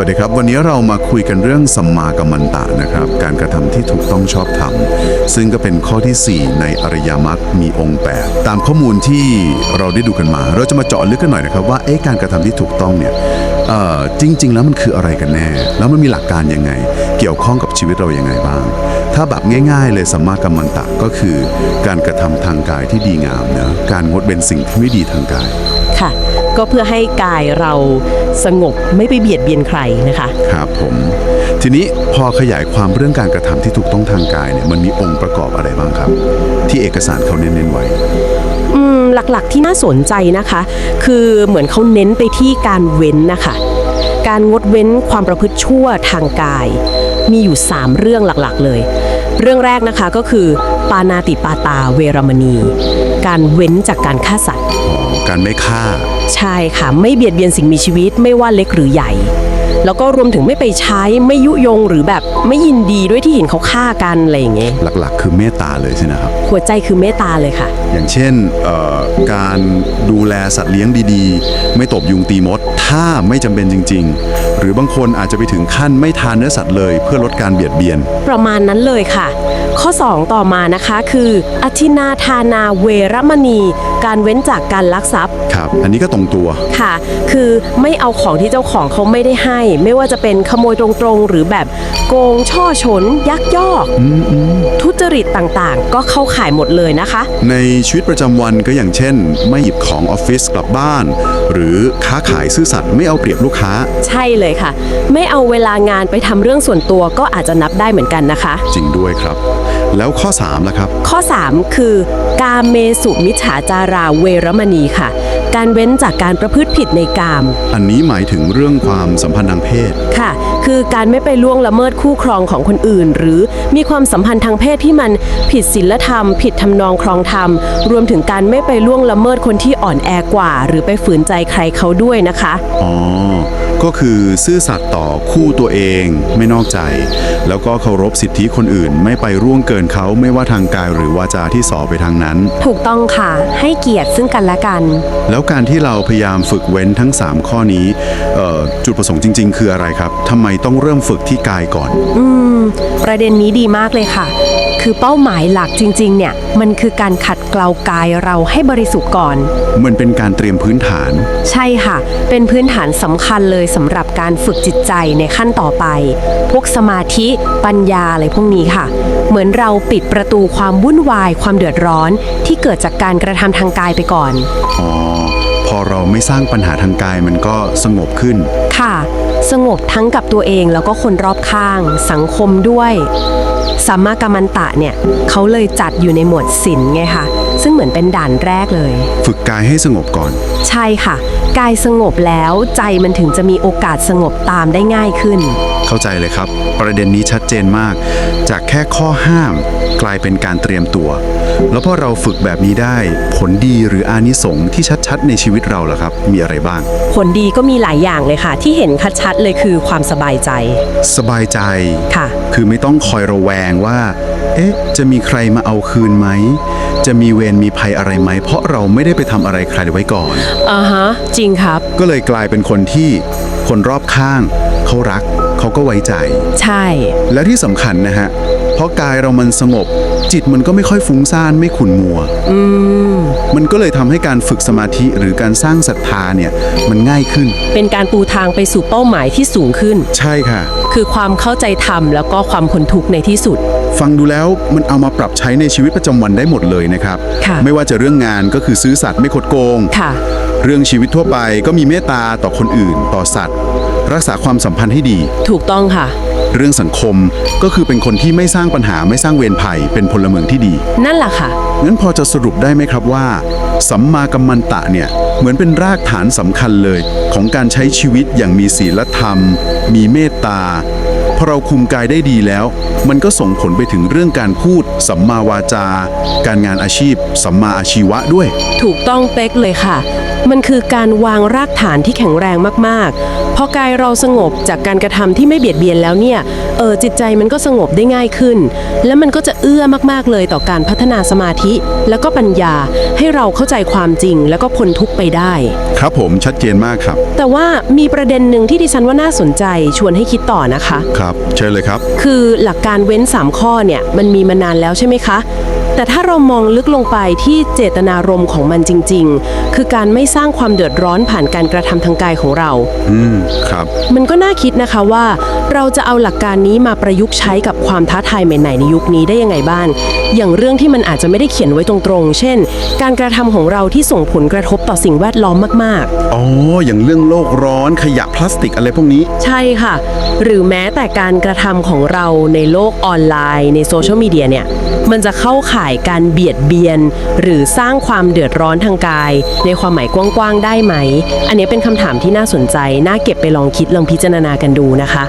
วัสดีครับ วันนี้เรามาคุยกันเรื่องสัมมากัมมันตะนะครับ การกระทำที่ถูกต้องชอบธรรม ซึ่งก็เป็นข้อทีสี่ 4 ในอริยมรรคมีองค์ 8 ตามข้อมูลที่เราได้ดูกันมา เราจะมาเจาะลึกกันหน่อยนะครับว่าเอ๊ะการกระทำที่ถูกต้องเนี่ยจริง ๆ แล้วมันคืออะไรกันแน่ แล้วมันมีหลักการยังไง เกี่ยวข้องกับชีวิตเรายังไงบ้าง ถ้าแบบง่าย ๆ เลยสัมมากัมมันตะก็คือ การกระทำทางกายที่ดีงามเนะการงดเว้นสิ่งที่ไม่ดีทางกาย ค่ะ ก็เพื่อให้กายเราสงบไม่ไปเบียดเบียนใครนะคะ ครับผม ทีนี้พอขยายความเรื่องการกระทำที่ถูกต้องทางกายเนี่ยมันมีองค์ประกอบอะไรบ้างครับ ที่เอกสารเขาเน้นๆไว้อืมหลักๆที่น่าสนใจนะคะ คือเหมือนเขาเน้นไปที่การเว้นนะคะการงดเว้นความประพฤติชั่วทางกาย มีอยู่ 3 เรื่องหลักๆเลย เรื่องแรกนะคะก็คือ ปานาติปาตาเวรมณี การเว้นจากการฆ่าสัตว์อ๋อ การไม่ฆ่า ใช่ค่ะ ไม่เบียดเบียนสิ่งมีชีวิตไม่ว่าเล็กหรือใหญ่ แล้วก็รวมถึงไม่ไปใช้ไม่ยุยงหรือแบบไม่ยินดีด้วยที่เห็นเขาฆ่ากันอะไรอย่างเงี้ยหลักๆ คือเมตตาเลยใช่ไหมครับ หัวใจคือเมตตาเลยค่ะ อย่างเช่นเอ่อการดูแลสัตว์เลี้ยงดีๆ ไม่ตบยุงตีมด ถ้าไม่จำเป็นจริง ๆ หรือบางคนอาจจะไปถึงขั้นไม่ทานเนื้อสัตว์เลย เพื่อลดการเบียดเบียน ประมาณนั้นเลยค่ะ ข้อ 2 ต่อมานะคะคืออธินาทานาเวรมณี การเว้นจากการลักทรัพย์ ครับ อันนี้ก็ตรงตัว ค่ะ คือไม่เอาของที่เจ้าของเขาไม่ได้ให้ ไม่ว่าจะเป็นขโมยตรงๆ หรือแบบโกงช่อฉน ยักยอก ทุจริตต่างๆ ก็เข้าข่ายหมดเลยนะคะ ในชีวิตประจำวันก็อย่างเช่น ไม่หยิบของออฟฟิศกลับบ้าน หรือค้าขายซื่อสัตย์ไม่เอาเปรียบลูกค้า ใช่เลยค่ะ ไม่เอาเวลางานไปทำเรื่องส่วนตัวก็อาจจะนับได้เหมือนกันนะคะ จริงด้วยครับ แล้วข้อ3ล่ะครับ ข้อ 3 คือ กาเมสุมิจฉาจาราเวรมณีค่ะ การเว้นจากการประพฤติผิดในกาม อันนี้หมายถึงเรื่องความสัมพันธ์ทางเพศ ค่ะ คือการไม่ไปล่วงละเมิดคู่ครองของคนอื่น หรือมีความสัมพันธ์ทางเพศที่มันผิดศีลธรรม ผิดทำนองครองธรรม รวมถึงการไม่ไปล่วงละเมิดคนที่อ่อนแอกว่า หรือไปฝืนใจใครเขาด้วยนะคะ อ๋อ ก็คือซื่อสัตย์ต่อคู่ตัวเองไม่นอกใจ แล้วก็เคารพสิทธิคนอื่น ไม่ไปร่วงเกินเขาไม่ว่าทางกายหรือวาจาที่สอไปทางนั้น ถูกต้องค่ะ ให้เกียรติซึ่งกันและกัน แล้วการที่เราพยายามฝึกเว้นทั้ง 3 ข้อนี้เอ่อจุดประสงค์จริง ๆ คืออะไรครับทำไมต้องเริ่มฝึกที่กายก่อน อืม ประเด็นนี้ดีมากเลยค่ะ คือเป้าหมายหลักจริงๆ เนี่ย มันคือการขัดเกลากายเราให้บริสุทธิ์ก่อน มันเป็นการเตรียมพื้นฐาน ใช่ค่ะ เป็นพื้นฐานสำคัญเลยสำหรับการฝึกจิตใจในขั้นต่อไป พวกสมาธิปัญญาอะไรพวกนี้ค่ะ เหมือนเราปิดประตูความวุ่นวายความเดือดร้อนที่เกิดจากการกระทำทางกายไปก่อน อ๋อ พอเราไม่สร้างปัญหาทางกายมันก็สงบขึ้น ค่ะ สงบทั้งกับตัวเองแล้วก็คนรอบข้าง สังคมด้วย สัมมากัมมันตะเนี่ยเขาเลยจัดอยู่ในหมวดศีลไงคะซึ่งเหมือนเป็นด่านแรกเลย ฝึกกายให้สงบก่อน ใช่ค่ะ กายสงบแล้วใจมันถึงจะมีโอกาสสงบตามได้ง่ายขึ้น เข้าใจเลยครับ ประเด็นนี้ชัดเจนมาก จากแค่ข้อห้ามกลายเป็นการเตรียมตัว แล้วพอเราฝึกแบบนี้ได้ ผลดีหรืออานิสงส์ที่ชัดๆ ในชีวิตเราล่ะครับ มีอะไรบ้าง ผลดีก็มีหลายอย่างเลยค่ะ ที่เห็นชัดๆเลยคือความสบายใจ สบายใจค่ะ คือไม่ต้องคอยระแวงว่า เอ๊ะ จะมีใครมาเอาคืนไหม จะมีเวรมีภัยอะไรไหม เพราะเราไม่ได้ไปทำอะไรใครไว้ก่อน อ่าฮะ จริงครับ ก็เลยกลายเป็นคนที่คนรอบข้างเขารัก เขาก็ไว้ใจ ใช่ และที่สำคัญนะฮะ เพราะกายเรามันสงบ จิตมันก็ไม่ค่อยฟุ้งซ่านไม่ขุ่นมัว อืม มันก็เลยทำให้การฝึกสมาธิหรือการสร้างศรัทธาเนี่ยมันง่ายขึ้น เป็นการปูทางไปสู่เป้าหมายที่สูงขึ้น ใช่ค่ะ คือความเข้าใจธรรมแล้วก็ความคนทุกข์ในที่สุด ฟังดูแล้วมันเอามาปรับใช้ในชีวิตประจำวันได้หมดเลยนะครับ ค่ะ ไม่ว่าจะเรื่องงานก็คือซื้อสัตว์ไม่คดโกง ค่ะ เรื่องชีวิตทั่วไปก็มีเมตตาต่อคนอื่น ต่อสัตว์ รักษาความสัมพันธ์ให้ดี ถูกต้องค่ะ เรื่องสังคมก็คือเป็นคนที่ไม่สร้างปัญหาไม่สร้างเวรภัย เป็นพลเมืองที่ดี นั่นแหละค่ะ งั้นพอจะสรุปได้ไหมครับว่า สัมมากัมมันตะเนี่ยเหมือนเป็นรากฐานสำคัญเลย ของการใช้ชีวิตอย่างมีศีลธรรม มีเมตตาพอเราคุมกายได้ดีแล้ว มันก็ส่งผลไปถึงเรื่องการพูด สัมมาวาจา การงานอาชีพ สัมมาอาชีวะด้วย ถูกต้องเป๊กเลยค่ะ มันคือการวางรากฐานที่แข็งแรงมากๆ พอกายเราสงบจากการกระทำที่ไม่เบียดเบียนแล้วเนี่ย เออจิตใจมันก็สงบได้ง่ายขึ้น และมันก็จะเอื้อมากๆเลยต่อการพัฒนาสมาธิ แล้วก็ปัญญาให้เราเข้าใจความจริง แล้วก็พ้นทุกข์ไปได้ ครับผมชัดเจนมากครับ แต่ว่ามีประเด็นหนึ่งที่ดิฉันว่าน่าสนใจชวนให้คิดต่อนะคะ ครับ เชิญเลยครับ คือหลักการเว้น 3 ข้อเนี่ยมันมีมานานแล้วใช่ไหมคะ แต่ถ้าเรามองลึกลงไปที่เจตนารมณ์ของมันจริง ๆ คือการไม่สร้างความเดือดร้อนผ่านการกระทำทางกายของเรา อืมครับ มันก็น่าคิดนะคะว่า เราจะเอาหลักการนี้มาประยุกต์ใช้กับความท้าทายใหม่ๆในยุคนี้ได้ยังไงบ้าง อย่างเรื่องที่มันอาจจะไม่ได้เขียนไว้ตรงๆ เช่น การกระทำของเราที่ส่งผลกระทบต่อสิ่งแวดล้อมมากๆ อ๋อ อย่างเรื่องโลกร้อนขยะพลาสติกอะไรพวกนี้ ใช่ค่ะ หรือแม้แต่การกระทำของเราในโลกออนไลน์ ในโซเชียลมีเดียเนี่ย มันจะเข้าข่ายการเบียดเบียน หรือสร้างความเดือดร้อนทางกาย ในความหมายกว้างๆได้ไหม อันนี้เป็นคำถามที่น่าสนใจ น่าเก็บไปลองคิดลองพิจารณากันดูนะคะ